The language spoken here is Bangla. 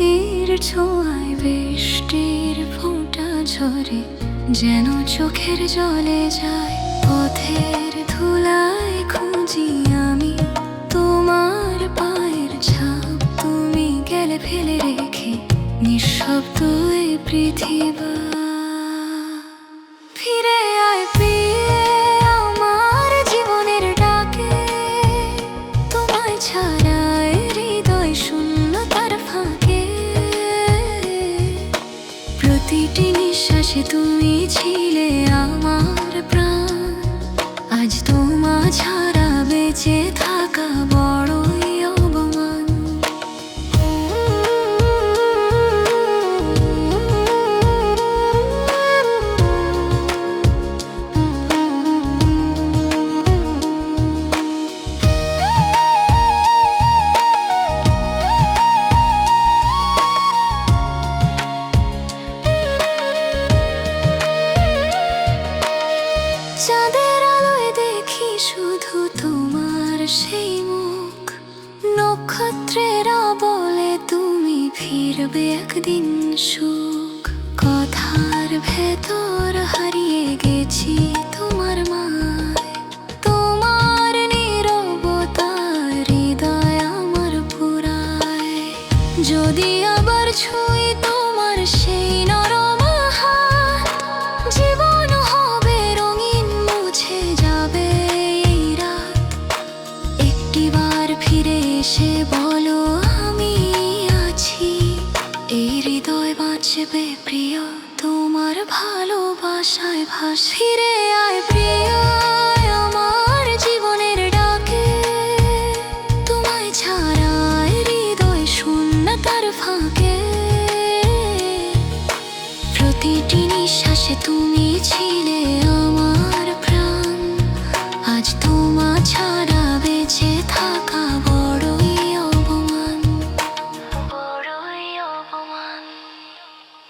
স্মৃতির ছোঁয়ায় বৃষ্টির ফোঁটা ঝরে যেন চোখের জলে যায়। পথের ধুলায় খুঁজি আমি তোমার পায়ের ছাপ। তুমি গেলে ফেলে রেখে নিঃশব্দ পৃথিবী। তুমি ছিলে আমার প্রাণ। আজ তোমা ছাড়া চাঁদের আলোয় দেখি শুধু তোমার সেই মুখ। নক্ষত্রেরা বলে তুমি ফিরবে একদিন সুখ। কথার ভেতর হারিয়ে গেছি এসে বলো, আমি আছি। এই হৃদয় বাঁচবে প্রিয়, তোমার ভালোবাসায় ভাস। ফিরে আয় প্রিয়, আমার জীবনের ডাকে। তোমায় ছাড়া হৃদয় শূন্যতার ফাঁকে। প্রতিটি নিঃশ্বাসে তুমি ছিলে